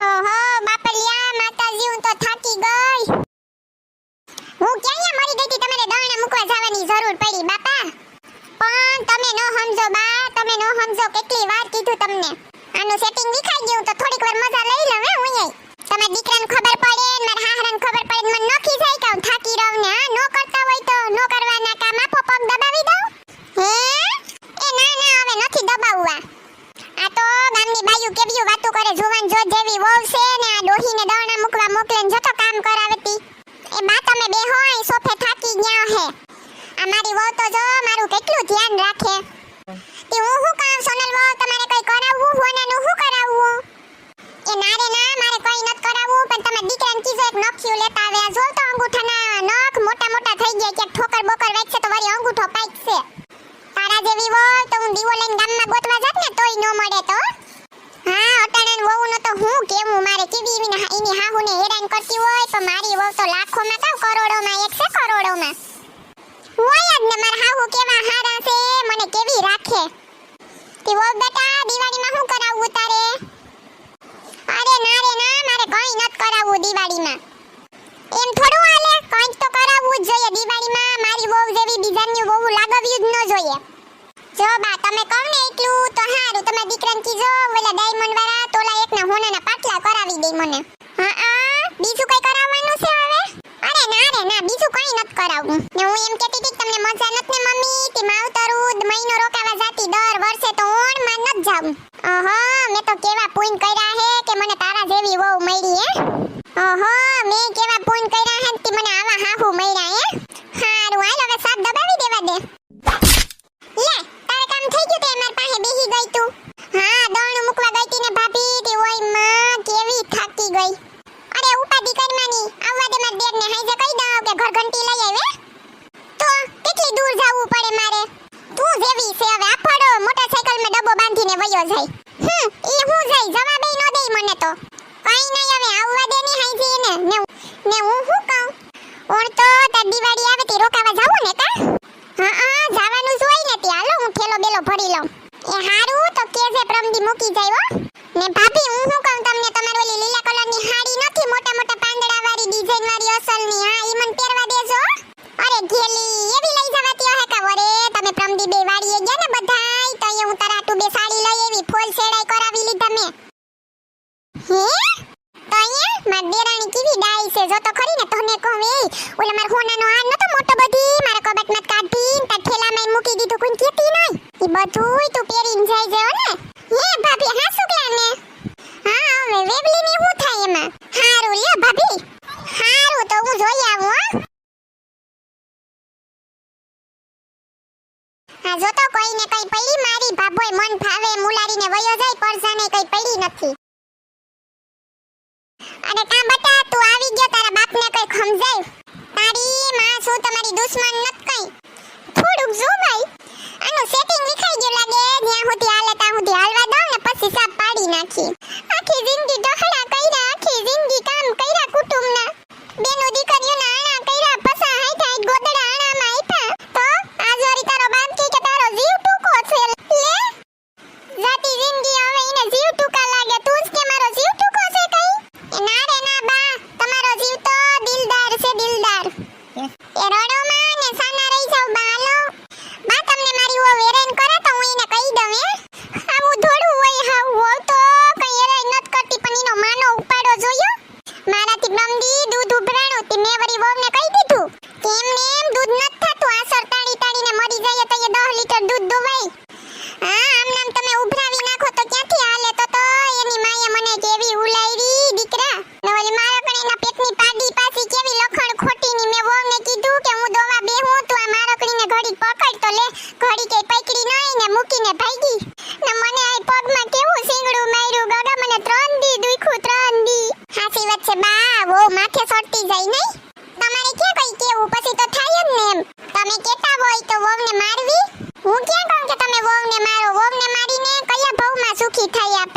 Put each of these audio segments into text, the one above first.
ઓહો, બાપલિયા, માતાજી, હું તો થાકી ગઈ. હું ક્યાં મરી ગઈ હતી? તમારે દાણા મૂકવા જવાની જરૂર પડી, બાપા. પણ તમે ન સમજો, બા, તમે ન સમજો, કેટલી વાર કીધું તમને. આનું સેટિંગ દેખાઈ ગયું, તો થોડીક વાર મજા લઈ લઉં, હે, હું તમારા દીકરાને ખબર પડે ને મારા હાહરાને ખબર પડે ને મને નખી જાય કે હું થાકી રહું ને હા નો કરતા હોય તો નો કરવાના કામ આપો પગ દબાવી દઉં હે એ ના ના હવે નથી દબાવવા આ તો ગામની બાયુ કેવી વાતો કરે જુવાન જોત જેવી વહુ છે ને આ ડોહીને દવણા મૂકવા મોકલે ને જતો કામ કરાવતી એ બા તમે બેહો અહીં સોફે થાકી ગયા હે આ મારી વહુ તો જો મારું કેટલું ધ્યાન રાખે. તે હું શું કામ સોનલ વહુ તમારે કઈ કરાવવું હોનાનું હું કરાવવું? એ ના રે ના, મારે કઈ નત કરાવવું, પણ તમે દીકરાને કીધું એક નખ્યું લેતા આવ્યા જો તો અંગૂઠાના નખ મોટા મોટા થઈ ગયા કે ઠોકર બોકર વેચશે તો વળી અંગૂઠો પાકશે. તારા જેવી હોય તો હું દીવો લઈને ગામમાં ગોતવા જાત ને, તોય ન મળે તો? હા, અટાણાને વહુ નો તો હું કેવું, મારે કેવી એની હાહુને હેરાન કરતી હોય, તો મારી વહુ તો લાખોમાં કાં કરોડોમાં હોય જ કેવા હારા છે, મને કેવી રાખે? તે બેટા, દિવાળીમાં શું કરાવવું તારે? અરે ના રે ના, મારે કંઈ નત કરાવવું દિવાળીમાં. એમ થોડું હાલે, કંઈક તો કરાવવું જ જોઈએ દિવાળીમાં. મારી વહુ જેવી બીજાની વહુ લાગવ્યું જ ન જોઈએ. જો બા, તમે કહો ને એટલું, તો હારું. તમે દીકરાને કીજો ઓલા ડાયમંડ વાળા, તોલા એકના હોનાના પાટલા કરાવી દે મને. હા બીજું કઈ કરાવવાનું છે કે મજા નત મમ્મી, તે માવતરું મહિનો રોકાવા જાતી, દર વર્ષે તો ઓણમાં નત મેં તો કેવા પૂન કર્યા હે કે મને તારા જેવી વહુ મળી મેં કેવા પૂન કર્યા હે તે મને આવા હાહુ મળ્યા હે હારું હાલ હવે સાત દબાવી દેવા દે લે તારે કામ થઈ ગયું તે માર પાસે બેહી ગઈ તું હા દોણું મૂકવા ગઈ તી ને ભાભી તે ઓયમાં કેવી થાકી ગઈ અરે ઉપાધી માની આવવા દે માર દેર ને હાઈજે કહી દઉં કે ઘર ઘંટી લઈ આવે તો કેટલી દૂર જવું પડે મારે? તું જેવી છે હવે, આફડો મોટરસાઇકલમાં ડબ્બો બાંધીને વયો જાય. હમ, ઈ હું જાય જવાબ ન દે મને તો. કઈ નહીં, હવે આવવા દે ને હાઈજે ને ને ને હું શું કહું? ઓણ તો તાર દિવાળી આવે તે રોકાવા જાવું ને કા? હા હા, જવાનું જ હોય ને ત્યાં. હાલો, હું થેલો બેલો ભરી લઉં. એ હારું, તો કેજે પ્રમદી મૂકી જાય ને ભાભી, હું શું કહું તમને? તમારી ઓલી લીલા નથી મોટા મોટા પાંદડા વાળી ડિઝાઇન વાળી અસલની, હા, ઈ મને પહેરવા દેજો. અરે ઘેલી, એવી લઈ જવાતી હે કા વરે? તમે પ્રમદી બે વાળી ગયા ને બધાય, તો અહીંયા હું તરાટુ બે સાડી લઈ એવી ફૂલ સેડાઈ કરાવી લીધા મે. હે? તો અહીંયા માર દેરાણી કેવી ડાઈ છે? જો તો ખરી ને તને કહું એ, ઓલા માર હોનાનો હાર નતો મોટો બધી, મારા કબાટમાં કાઢી તાર થેલામાં મૂકી દીધું કોઈ કેતી નહીં ઈ બધુંય તું પહેરીને જાય છે હો ને હે ભાભી હા શુક્લા ને હા હવે વેબલી ની શું થાય એમાં હારું લ્યો ભાભી હારું તો હું જોઈ આવું, હો. જો તો કોઈને કઈ પડી મારી, ભાભોય મન ફાવે મુલારીને વયો જાય, પરસાને કઈ પડી નથી. અને કા બટા તું આવી ગયો, તારા બાપને કઈ ખમજાય તારી માં શું તમારી દુશ્મન નત કઈ? થોડુંક જો ભાઈ. આનું સેટિંગ વિખાઈ ગયું લાગે, જ્યાં સુધી હાલે ત્યાં સુધી હાલવા દઉં ને પછી સાપ પાડી નાખી. આખી જિંદગી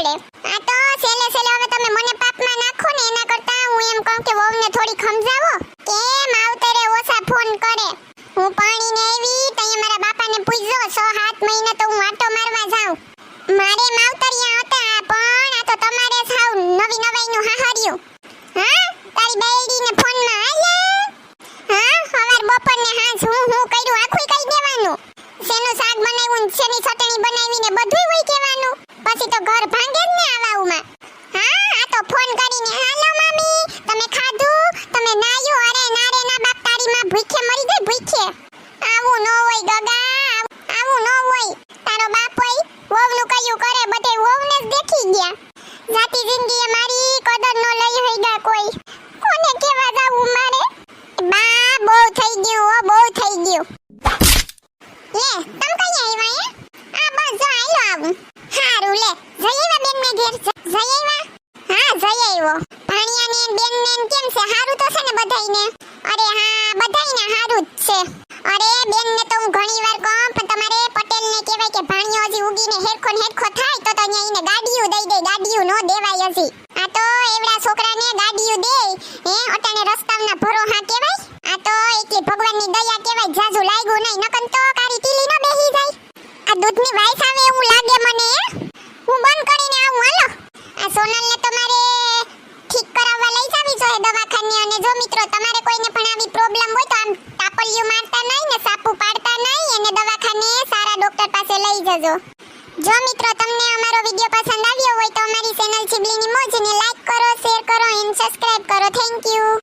પડે આ તો સેલે સેલે હવે તમે મને પાપમાં નાખો ને એના કરતા હું એમ કહું કે વહુને થોડી ખમજાવો કેમ આવતરે ઓછા ફોન કરે. હું પાણીને આવી તઈ મારા બાપાને પૂછજો 6 7 મહિના તો હું આટો મારવા જાઉં. મારે માવતરિયા હતા, પણ આ તો તમારે સાવ નવી નવાઈનું હાહર્યું. હા, તારી બેડીને ફોનમાં આલે હા, હવાર બપોરને હા હું હું કર્યું, આખું કહી દેવાનું. શેનું શાક બનાવ્યું શેની ચટણી બનાવી? થઈ ગયું લે, તમ કઈ આવ્યા આ બસ જો આયો આવું હારું, લે, જઈ આવ્યા બેન ને ઘેર જઈ આવ્યા હા, જઈ આવ્યો ભાણિયા ને બેન ને કેમ છે? હારું તો છે ને બધાયને. અરે હા, બધાયને હારું જ છે. અરે બેન ને તો હું ઘણી વાર કહું, પણ તમારે પટેલ ને કહેવાય કે ભાણિયો હજી ઉગીને હેરખો ને હેરખો થાય તો તો અહીંયા એને ગાડીયું દઈ દે, ગાડીયું નો દેવાય હજી. આ તો એવડા છોકરાને ગાડીયું દે, હે? અટાણે રસ્તાવના ભરો કહેવાય તો ભગવાનની દયા કહેવાય, જાજુ લાગ્યું નહીં નકન તો કારી ટીલી નો બેહી જાય. આ દૂધની વાઈસ આવે એવું લાગે મને, હું? બંધ કરીને આવું, હાલો. આ સોનલને તમારે ઠીક કરાવવા લઈ જાવી જોઈએ દવાખાને, અને જો મિત્રો તમારે કોઈને પણ આવી પ્રોબ્લેમ હોય તો આમ તાપલિયું મારતા નહીં ને સાપુ પાડતા નહીં, અને દવાખાને સારા ડોક્ટર પાસે લઈ જજો. જો મિત્રો તમને અમારો વીડિયો પસંદ આવ્યો હોય તો અમારી ચેનલ ચીબલીની મોજને લાઈક કરો શેર કરો એન્ડ સબસ્ક્રાઇબ કરો. Thank you